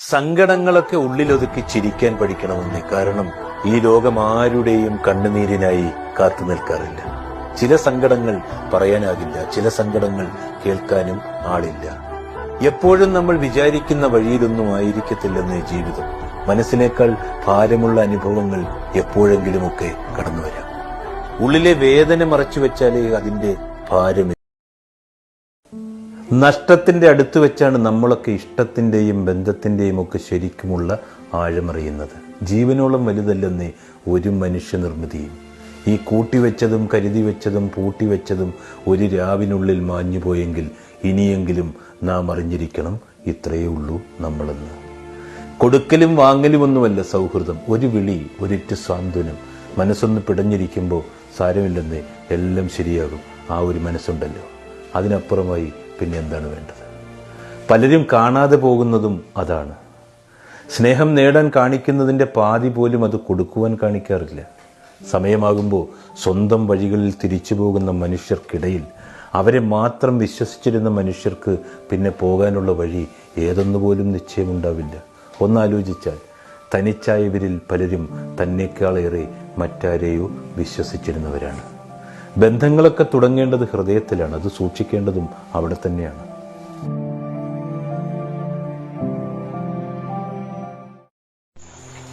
സങ്കടങ്ങളൊക്കെ ഉള്ളിലൊതുക്കി ചിരിക്കാൻ പഠിക്കണമെന്നേ. കാരണം ഈ ലോകം ആരുടെയും കണ്ണുനീരിനായി കാത്തു നിൽക്കാറില്ല. ചില സങ്കടങ്ങൾ പറയാനാകില്ല. ചില സങ്കടങ്ങൾ കേൾക്കാനും ആളില്ല. എപ്പോഴും നമ്മൾ വിചാരിക്കുന്ന വഴിയിലൊന്നും ആയിരിക്കത്തില്ലെന്ന് ജീവിതം. മനസ്സിനേക്കാൾ ഭാരമുള്ള അനുഭവങ്ങൾ എപ്പോഴെങ്കിലുമൊക്കെ കടന്നുവരാം. ഉള്ളിലെ വേദന മറച്ചു വെച്ചാലേ അതിന്റെ ഭാരം നഷ്ടത്തിന്റെ അടുത്ത് വെച്ചാണ് നമ്മളൊക്കെ ഇഷ്ടത്തിന്റെയും ബന്ധത്തിന്റെയും ഒക്കെ ശരിക്കുമുള്ള ആഴമറിയുന്നത്. ജീവനോളം വലുതല്ലെന്നേ ഒരു മനുഷ്യ നിർമ്മിതിയും ഈ കൂട്ടിവെച്ചതും കരുതി വെച്ചതും പൂട്ടിവെച്ചതും ഒരു രാവിനുള്ളിൽ മാഞ്ഞുപോയെങ്കിൽ ഇനിയെങ്കിലും നാം അറിഞ്ഞിരിക്കണം ഇത്രയേ ഉള്ളൂ നമ്മളെന്ന്. കൊടുക്കലും വാങ്ങലും ഒന്നുമല്ല സൗഹൃദം. ഒരു വിളി ഒരിറ്റ് സാന്ത്വനം. മനസ്സൊന്ന് പിടഞ്ഞിരിക്കുമ്പോൾ സാരമില്ലെന്നേ എല്ലാം ശരിയാകും. ആ ഒരു മനസ്സുണ്ടല്ലോ. അതിനപ്പുറമായി പിന്നെ എന്താണ് വേണ്ടത്? പലരും കാണാതെ പോകുന്നതും അതാണ്. സ്നേഹം നേടാൻ കാണിക്കുന്നതിന്റെ പാതി പോലും അത് കൊടുക്കുവാൻ കാണിക്കാറില്ല. സമയമാകുമ്പോൾ സ്വന്തം വഴികളിൽ തിരിച്ചു പോകുന്ന മനുഷ്യർക്കിടയിൽ അവരെ മാത്രം വിശ്വസിച്ചിരുന്ന മനുഷ്യർക്ക് പിന്നെ പോകാനുള്ള വഴി ഏതൊന്നുപോലും നിശ്ചയമുണ്ടാവില്ല. ഒന്നാലോചിച്ചാൽ തനിച്ചായവരിൽ പലരും തന്നേക്കാളേറെ മറ്റാരെയോ വിശ്വസിച്ചിരുന്നവരാണ്. ബന്ധങ്ങളൊക്കെ തുടങ്ങേണ്ടത് ഹൃദയത്തിലാണ്. അത് സൂക്ഷിക്കേണ്ടതും അവിടെ തന്നെയാണ്.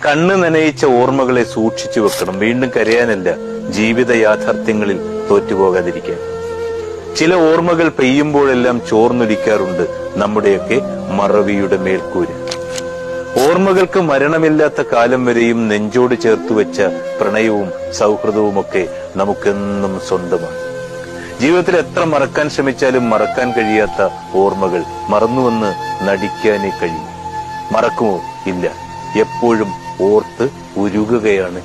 കണ്ണ് നനയിച്ച ഓർമ്മകളെ സൂക്ഷിച്ചു വെക്കണം. വീണ്ടും കരയാനല്ല ജീവിത യാഥാർത്ഥ്യങ്ങളിൽ തോറ്റുപോകാതിരിക്കാൻ. ചില ഓർമ്മകൾ പെയ്യുമ്പോഴെല്ലാം ചോർന്നൊലിക്കാറുണ്ട് നമ്മുടെയൊക്കെ മറവിയുടെ മേൽക്കൂര്. ഓർമ്മകൾക്ക് മരണമില്ലാത്ത കാലം വരെയും നെഞ്ചോട് ചേർത്ത് വെച്ച പ്രണയവും സൗഹൃദവും ഒക്കെ നമുക്കെന്നും സ്വന്തമാണ്. ജീവിതത്തിൽ എത്ര മറക്കാൻ ശ്രമിച്ചാലും മറക്കാൻ കഴിയാത്ത ഓർമ്മകൾ മറന്നുവെന്ന് നടിക്കാനേ കഴിയും. മറക്കുമോ? ഇല്ല. എപ്പോഴും ഓർത്ത് ഉരുകുകയാണ്